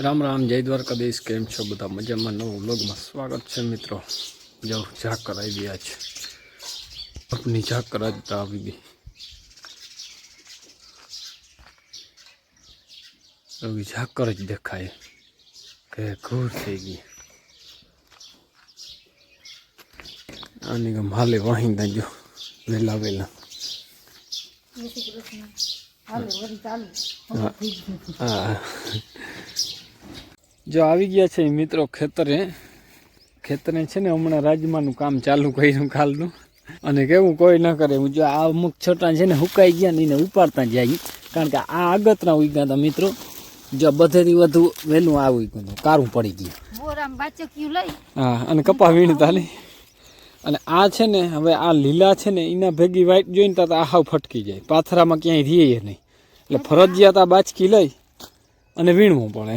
રામ રામ જય દ્વારકાધીશ કેમ છો બધા મજામાં? નવું વ્લોગમાં સ્વાગત છે મિત્રો. જો ઝાક કરાવી દયા છે. આપની ઝાક કરાવતા આવી ગઈ. એવી ઝાકર જ દેખાય. કે ઘૂર થઈ ગઈ. આની ગમ હાલે વાહી જો વેલા વેલા. હા. હા જો આવી ગયા છે મિત્રો ખેતરે. ખેતરે છે ને હમણાં રાજમાનું કામ ચાલુ કર્યું કાલનું. અને કેવું કોઈ ન કરે. હું જો આ અમુક છોટા છે ને હુકાઈ ગયા ને એને ઉપાડતા જાય કારણ કે આ આગતના ઉગ્યા હતા મિત્રો. જો બધેથી વધુ વહેલું આ ઉગ્યું કારું પડી ગયું. હા અને કપા વીણતા નહીં. અને આ છે ને હવે આ લીલા છે ને એના ભેગી વાઈટ જોઈને તો આ હાવ ફટકી જાય. પાથરામાં ક્યાંય રહીએ નહીં. એટલે ફરજિયાત આ બાચકી લઈ અને વીણવું પડે.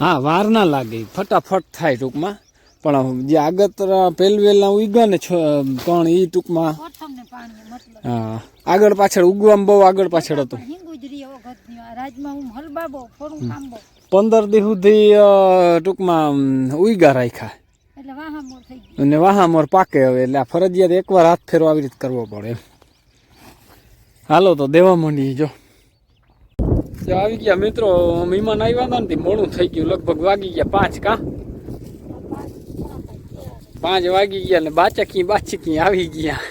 હા વાર ના લાગે. ફટાફટ થાય ટૂંકમાં. પણ જે આગળ પહેલવેલના ઉગ્યા ને પણ એ ટૂંકમાં હા આગળ પાછળ ઉગવામાં બહુ આગળ પાછળ હતું. પંદર દી સુધી ટૂંકમાં ઉગ્યા રાખ્યા. અને વાહા મોર પાકે હવે. એટલે આ ફરજિયાત એકવાર હાથ ફેરો આવી રીતે કરવો પડે. હાલો તો દેવા માંડીએ, જો. જો આવી ગયા મિત્રો મહેમાન આવ્યા હતા ને મોડું થઈ ગયું. લગભગ વાગી ગયા પાંચ કા? પાંચ વાગી ગયા ને બાચકી બાચકી આવી ગયા.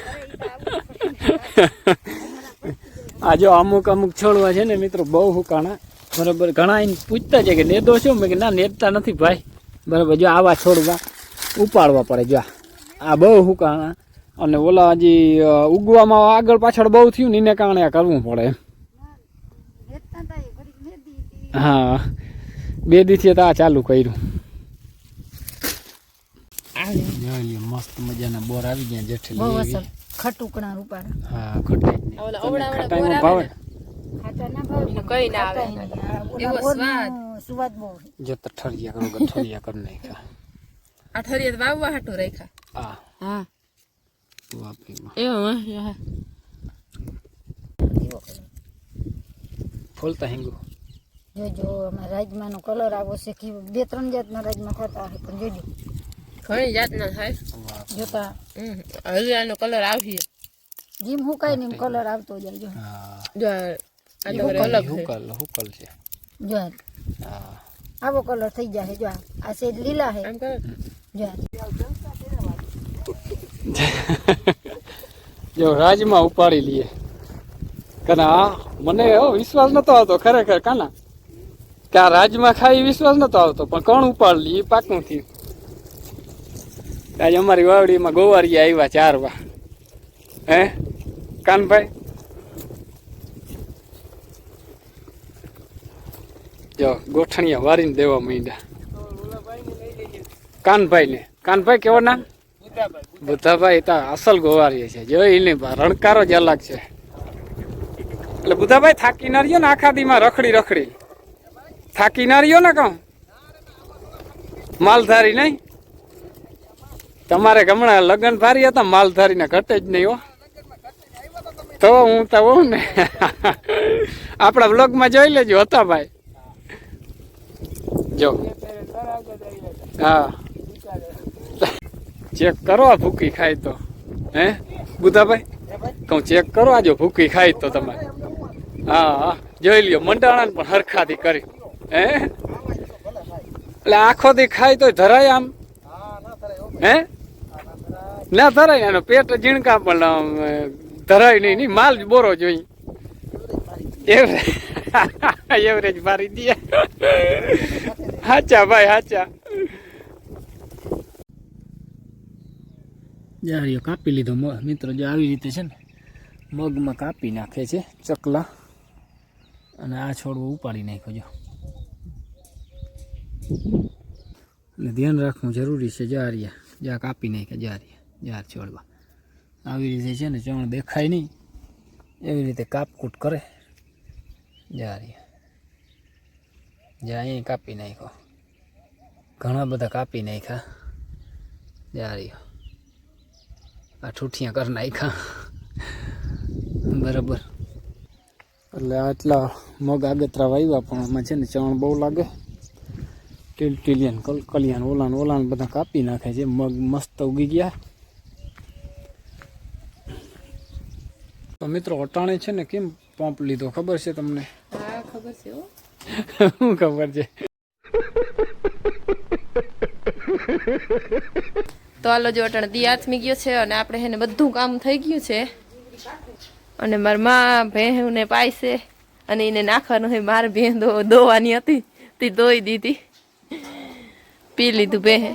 આ જો અમુક અમુક છોડવા છે ને મિત્રો, બહુ હુકાણા બરાબર ઘણા એને પૂછતા છે કે નેદો છો? મેં કે ના, નેદતા નથી ભાઈ. બરાબર, જો આવા છોડવા. ઉપાડવા પડે જો. આ. બહુ હુકાણા અને ઓલા હજી ઉગવામાં આગળ પાછળ બહુ થયું ને એને કારણે આ કરવું પડે. હા. બે દીથી તો આ ચાલુ કર્યું. મસ્ત મજાના બોર આવી ગયા જેઠે બહુ લઈ અસર. આવી. ખટુકણા હા ખટાઈ ભાવે. કઈ ના આવે. એવો સ્વાદ. સ્વાદ બહુ જો તો ઠરિયા કરો ગઠરિયા કરી નાખ્યા. અઠવાડિયે વાવવા હાટું રાખ્યા આ હા વાપીમાં એવું એવો colour. ફૂલતા હિંગુ જોજો અમારા રાજમાનો કલર આવો છે કે બે ત્રણ જાતના રાજમા થતા હશે પણ જોજો ઘણી જાતના થાય. વાહ જોતા। હમ. હજી આનો કલર આવી જીમ હુકાય ને એમ કલર આવતો જાય જો. હા. જો આ તો હુકલ અલગ છે. હુકલ હુકલ છે. જો હા. આવો કલર થઈ જાય જો આ. શેડ લીલા છે જો જો રાજમાં ઉપાડી લઈએ કના આ મને એવો વિશ્વાસ નતો આવતો ખરેખર કાના? કે આ રાજમાં ખાઈ વિશ્વાસ નતો આવતો પણ કોણ ઉપાડ લઈએ પાકું થયું આજે અમારી વાવડીમાં ગોવારી આવ્યા ચાર વા હે? કાનભાઈ? જો, ગોઠણિયા, વારીને દેવા માંડ્યા. કાનભાઈ ને કાનભાઈ, કેવો નામ? બુધાભાઈ તો અસલ ગોવારી છે. જો એની રણકારો જ અલગ છે. એટલે બુધાભાઈ થાકી ના રહ્યો ને આખા દીમાં રખડી રખડી. થાકી ના રહ્યો ને કહું? માલધારી નહીં? તમારે હમણાં લગ્ન ભારી હતા, માલધારી ને ઘટે જ નહીં હો. તો હું તો હોઉં ને. આપણા બ્લોગમાં જોઈ લેજો હતા ભાઈ જો. હા. ચેક કરો આ ભૂકી ખાય તો. હે? બુધાભાઈ? કહું ચેક કરો આજો ભૂકી ખાય તો તમારે. હા હા. જોઈ લ્યો મંડાણા પણ હરખાથી કરી. હે? એટલે આખોથી ખાય તો ધરાય આમ. હે? ના ધરાય, એનો પેટ ઝીણકા પણ ધરાય નહીં નહીં, માલ બોરો જોઈ એવરેજ એવરેજ મારી દે હાચા ભાઈ હાચા જારીઓ કાપી લીધો મિત્રો જો આવી રીતે છે ને મગમાં કાપી નાખે છે ચકલા અને આ છોડવો ઉપાડી નાખ્યો જો એટલે ધ્યાન રાખવું જરૂરી છે જારિયા જ્યાં કાપી નાખે જારિયા જાર છોડવા આવી રીતે છે ને ચણ દેખાય નહીં એવી રીતે કાપકૂટ કરે જારિયા જ્યાં અહીંયા કાપી નાખ્યો. ઘણા બધા કાપી નાખ્યા. જારી આ ઠૂઠિયા કરી નાખ્યા. બરાબર. એટલે આટલા મગ આગતરા વાવ્યા પણ આમાં છે ને ચણ બહુ લાગે. ટીલ ટીલિયન કલકલિયાન ઓલાન ઓલાન બધા કાપી નાખે છે. મગ મસ્ત ઉગી ગયા. તો મિત્રો, અટાણે છે ને કેમ પંપ લીધો? ખબર છે તમને? ખબર છે હો. શું ખબર છે? તો હાલો જો અટાણે દી આથમી ગયો છે અને આપણે એને બધું કામ થઈ ગયું છે. અને મારી માં ભેહુંને પાયસે અને એને નાખવાનું હોય મારે ભેહ દોવાની હતી. તે દોઈ દીધી. પી લીધું ભેહે.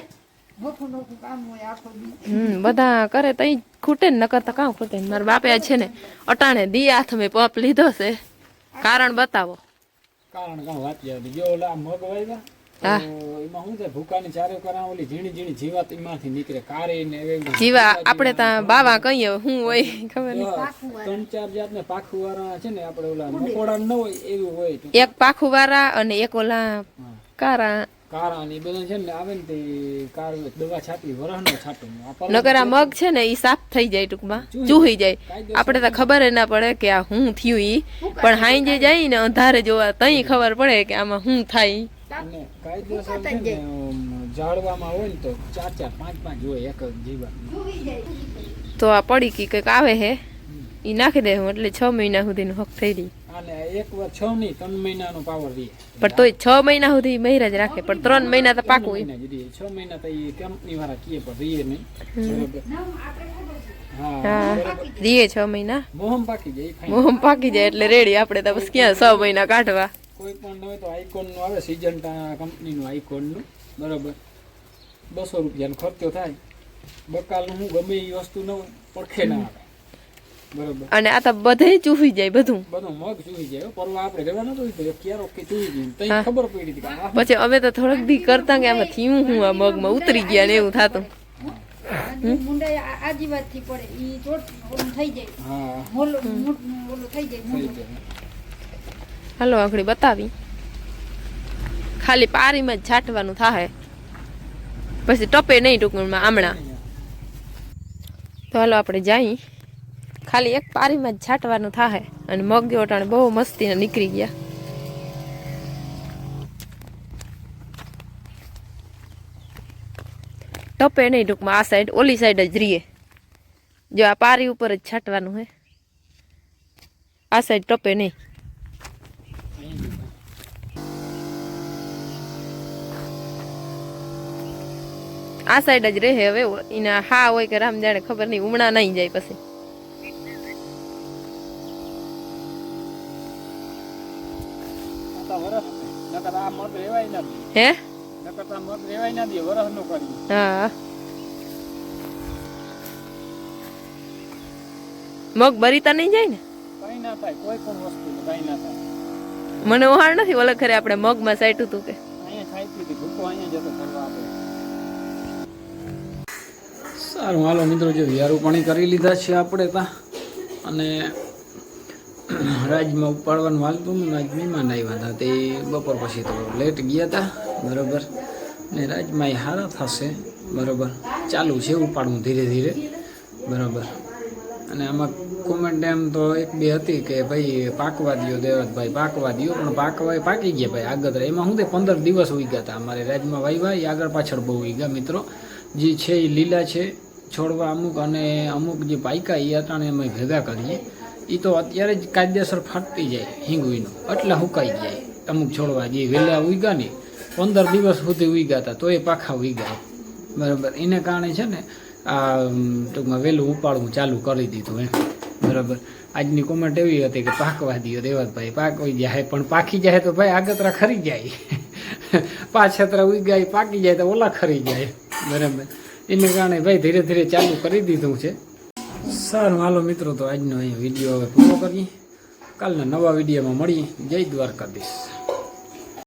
હમ બધા કરે તો ખૂટે ને નકર તો કામ ખૂટે ને. મારા બાપે છે ને અટાણે દી હાથ મેં પંપ લીધો છે. કારણ બતાવો. કારણ કાં વાત જો ઓલા મગ વાવ્યા એમાં શું છે ભૂકાની ચારે કરા ઓલી ઝીણી ઝીણી જીવાત એમાંથી નીકળે કારે ને એવી જીવા આપણે ત્યાં બાવા કહીએ હું હોય ખબર નહીં. ત્રણ ચાર જાત ને પાખું વાળા છે ને આપણે ઓલા મકોડા ન હોય એવું હોય એક પાખું વાળા અને એક ઓલા કારા. કારા ને બધા છે ને આવે ને તે કાર દવા છાંટી વરહ નો છાંટું આ પલંગ નકર આ મગ છે ને એ સાફ થઈ જાય ટૂંકમાં ચૂહી જાય. આપણે તો ખબર ના પડે કે આ હું થયું ઈ પણ હાઈ જાય ને અંધારે જોવા તઈ ખબર પડે કે આમાં હું થાય ઝાડવામાં હોય ને તો ચાર ચાર પાંચ પાંચ હોય એક જ તો આ પડી કી કંઈક આવે હે? ઈ નાખી દે હું એટલે છ મહિના સુધીનો હક થઈ રહી અને એક વાર છ નહીં ત્રણ મહિનાનો પાવર રહે. પણ તોય છ મહિના સુધી મહિરા જ રાખે પણ ત્રણ મહિના તો પાકું. છ મહિના તો એ કંપની વાળા કીએ પણ રહીએ નહીં. રીએ છ મહિના? મોહમ પાકી જાય મોહમ પાકી જાય એટલે રેડી આપણે તો બસ ક્યાં છ મહિના કાઢવા? કોઈ પણ હોય તો આઈકોનનું આવે સિજન્ટા કંપની નું આઈકોનનું. બરોબર. બસો રૂપિયાનો ખર્ચો થાય. બકાલનું હું ગમે એ વસ્તુ ન પડખે ના આવે. અને આ તો બધે ચૂહી જાય બધું. બધું મગ ચૂહી જાય પરવા આપણે રહેવા તો ક્યારો કે ચૂહી ગયું તઈ ખબર પડી હતી પછી અમે તો થોડક દી કરતા કે આમાં થયું હું આ મગમાં ઉતરી ગયા ને એવું થતું. હાલો આખડી બતાવી. ખાલી પારીમાં જ છાંટવાનું થાય પછી ટપે નહીં ટૂંકમાં આમણા. તો હાલો આપણે જઈ. ખાલી એક પારીમાં જ છાંટવાનું થાય અને મગ ઓટાણે બહુ મસ્તીને નીકળી ગયા. ટપે નહીં ટૂંકમાં, આ સાઈડ ઓલી સાઈડ જ રીએ જો આ પારી ઉપર જ છાંટવાનું હે. આ સાઈડ ટપે નહીં. આ સાઈડ જ રહે હવે. એના હા હોય કે રામ જાણે ખબર નહીં, ઉમણા નહીં જાય પછી આ તો વરસ નકર આ મગ રેવાય હે? મગ રેવાય ના દે વરસ નો કરી. હા. મગ બરીતા નહીં જાય ને? કઈ ના થાય કોઈ પણ વસ્તુ કઈ ના થાય. મને ઓહાણ નથી ઓલે ખરે આપણે મગમાં સાઈટું તું કે. અહીંયા ભૂકો અહીંયા જતો સારું હાલો મિત્રો જે વિયારું પાણી કરી લીધા છે આપણે ત્યાં અને રાજમાં ઉપાડવાનું હાલતું ને આજ મહેમાન આવ્યા હતા. તે બપોર પછી તો લેટ ગયા હતા, બરાબર. ને રાજમાં એ હારા થશે, બરાબર. ચાલુ છે ઉપાડવું ધીરે ધીરે, બરાબર. અને આમાં કોમેન્ટ એમ તો એક બે હતી કે ભાઈ પાકવા દ્યો દેવતભાઈ પાકવા દ્યો પણ પાકવા એ પાકી ગયા ભાઈ આગળ એમાં શું તે પંદર દિવસ ઉઈ ગયા હતા અમારે રાજમાં વાવ્યા એ આગળ પાછળ બહુ ઉઈ ગયા મિત્રો. જે છે એ લીલા છે, છોડવા અમુક અને અમુક જે પાયકા એ અટાણે અમે ભેગા કરીએ. એ તો અત્યારે જ કાયદેસર ફાટી જાય હિંગવીનો એટલે હુકાઈ જાય અમુક છોડવા જે વહેલા ઉગ્યા ને, પંદર દિવસ સુધી ઉગ્યા હતા તો એ પાખા ઉગ્યા બરાબર. એને કારણે છે ને, આ ટૂંકમાં વહેલું ઉપાડવું ચાલુ કરી દીધું એમ. બરાબર. આજની કોમેન્ટ એવી હતી કે પાકવા દો રેવતભાઈ પાકવી જાય. પણ પાકી જાય તો ભાઈ આગતરા ખરી જાય. પાછતરા ઉગ્યા એ પાકી જાય તો ઓલા ખરી જાય. બરાબર. એને કારણે ભાઈ ધીરે ધીરે ચાલુ કરી દીધું છે. સારું, હાલો મિત્રો, તો આજનો અહીં વીડિયો હવે પૂરો કરીએ. કાલના નવા વિડીયોમાં મળીએ. જય દ્વારકાધીશ.